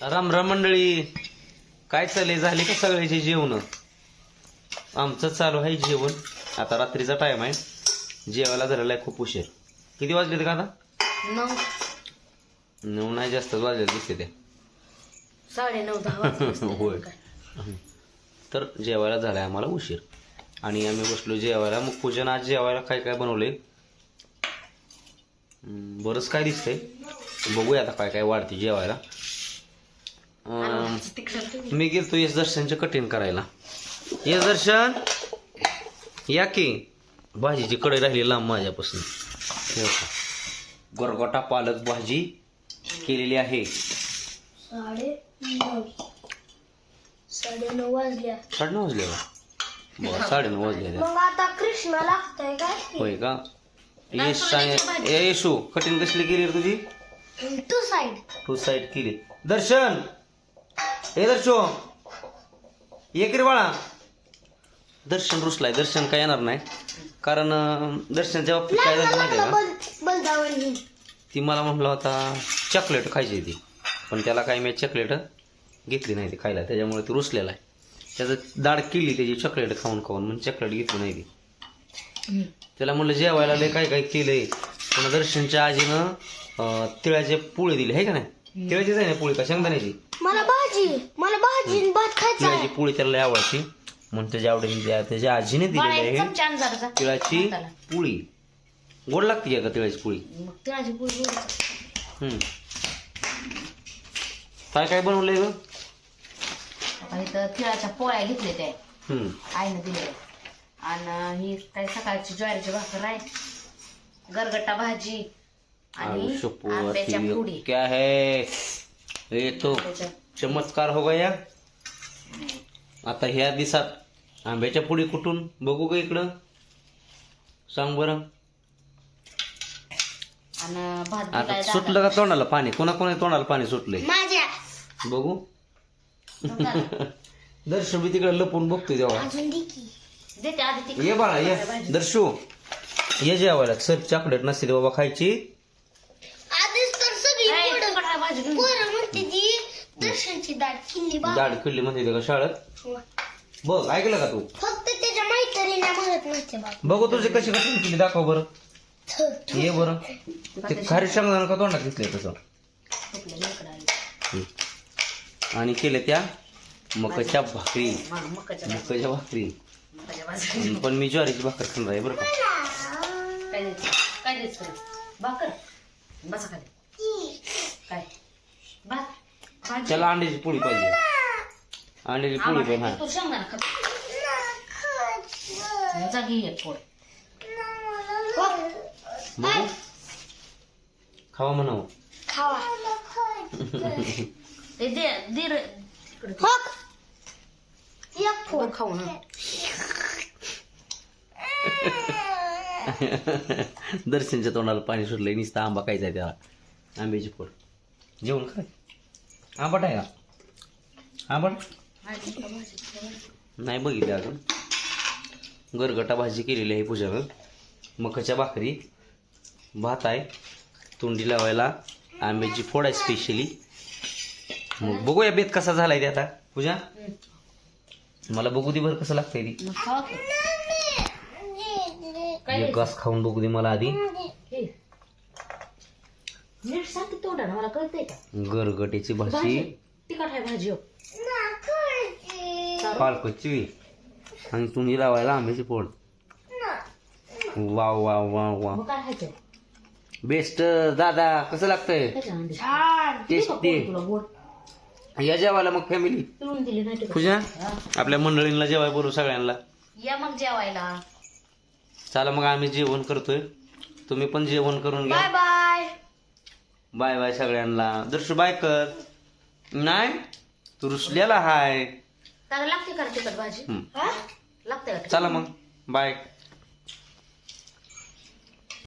राम राम मंडळी. काय चालले झाले का सगळ्याचे जेवण? आमचं चालू आहे जेवण. आता रात्रीचा टाइम आहे. जेवायला झालेला आहे खूप उशीर. किती वाजले का आता? नऊ. नऊ नाही जास्त वाजले दिसते ते. साडे नऊ होय. तर जेवायला झालाय आम्हाला उशीर. आणि आम्ही बसलो जेवायला. मग पूजन आज जेवायला काय काय बनवले बरंच काय दिसतंय. बघूया आता काय काय वाढते जेवायला. मी गेलतो यश दर्शनचे कठीण करायला. यश दर्शन या की. भाजीची कढई राहिली लांब माझ्यापासून. गरगोटा पालक भाजी केलेली आहे. साडे नऊ. साडे नऊ वाजल्या. साडे नऊ वाजले का? बरं साडे नऊ वाजले मग आता कृष्णा लागतंय काय होय का? यश सांग- ए, येशू कठीण कसली केली रे तुझी? टू साइड टू साईड केली. दर्शन! हे दर्शो. ये की रे बाळा. दर्शन रुसलाय दर्शन काय येणार नाही. कारण दर्शनच्या बाबतीत काय झालं माहिती आहे का बलदावणी ती मला म्हणला होता चॉकलेट खायची ती पण त्याला काही मी चॉकलेट घेतली नाही ती खायला त्याच्यामुळे ती रुसलेला आहे. त्याचं दाढ केली त्याची चॉकलेट खाऊन खाऊन म्हणून चॉकलेट घेतली नाही ती. त्याला म्हणलं जेवायला लय काय काय केलंय. पुन्हा दर्शनच्या आजीनं तिळाचे पोळी दिली आहे का नाही? तिळाचीच आहे ना पोळी का? शेंगदाण्याची. मला भाजी. मला भाजी आणि भात खायचा तिळाची पोळी त्याला लय आवडते. म्हणून त्याच्या आवडीने त्या- त्याच्या आजीने दिलेली आहे. तिळाची पोळी. गोड लागते का तिळाची पोळी? मग तिळाची पोळी हम्म. काय काय बनवलंय ग? इथं तिळाच्या पोळ्या घेतले ते हम्म. आईनं दिले आणि ही काय सकाळची ज्वारीची भाकर आहे. गरगट्टा भाजी. आणि आलू शपथ, आंब्याच्या ये पुडी क्या है? ये तो चमत्कार हो गया आता ह्या दिवसात आंब्याच्या पुडी कुठून? बघू का इकडं? सांग बरं. आता सुटलं का तोंडाला पाणी? कोणा कोणा तोंडाला पाणी सुटलंय? बघू. दर्शन मी तिकडे लपून बघतोय तेव्हा ती ये बाळा ये. दर्शू. ये जेवायला. सर चॉकलेट नसते बाबा खायची आधीच तर सगळी नाही, पोरं तिखट आहे भाजी घेऊन. पोरं म्हणते ती दर्शनची किल्ली बा दाढ म्हणते का शाळेत. बघ ऐकलं का तू? फक्त त्याच्या मैत्रिणीला म्हणत नसते बा बघू तुझे कशी कशी केली दाखव बरं. ये बरं. ते खारी शेंगदाणा का तोंडात घेतलंय तसं. हम्म. आणि केल्या त्या मकाच्या भाकरी. मकाच्या मकाच्या भाकरी. हम्म, पण मी ज्वारीची भाकर खाणार आहे बरं का? काय द्यायचं काय द्यायचं तुला? भाकर. बसा खाली. त्याला अंड्याची पोळी पाहिजे. अंड्याची पोळी पण हा. बघू. खावा म्हणावं. खाऊ दर्शनच्या तोंडाला पाणी सुटलंय नुसतं आंबा खायचा आहे त्याला. आंब्याची पोळ. जेवण काय आंबट आहे का? आंबट? नाही बघितलं अजून. गरगटा भाजी केलेली आहे पूजानं. मकाच्या भाकरी भात आहे. तोंडी लावायला आंब्याची फोड आहे स्पेशली मग बघूया बेत कसा झालाय ते आता. पूजा? मला बघू दे बरं कसं लागतंय ती. घास खाऊन बघू दे मला आधी. नीट सांग की तोंडानं मला कळतंय का? गरगट्याची भाजी. भाजी. तिखट आहे भाजी हो. पालकची. आणि तुम्ही लावायला आंब्याची फोड. वा वा वा वा मग काय खायचं? बेस्ट दादा कसं लागतंय? त्याच्या अंडी छान. दिली का टेस्टी. पोळी तुला? गोड या जेवायला मग फॅमिली पिळून दिली नाही तुला. पूजा. आपल्या मंडळींना जेवाय बोलू सगळ्यांना. या मग जेवायला. चला मग आम्ही जेवण करतोय. तुम्ही पण जेवण करून घ्या. बाय. बाय बाय सगळ्यांना. दर्शू बाय कर. नाही तू रुसलेला हाय. त्याला लागते का तिखट भाजी. हा? लागते का चला मग. बाय.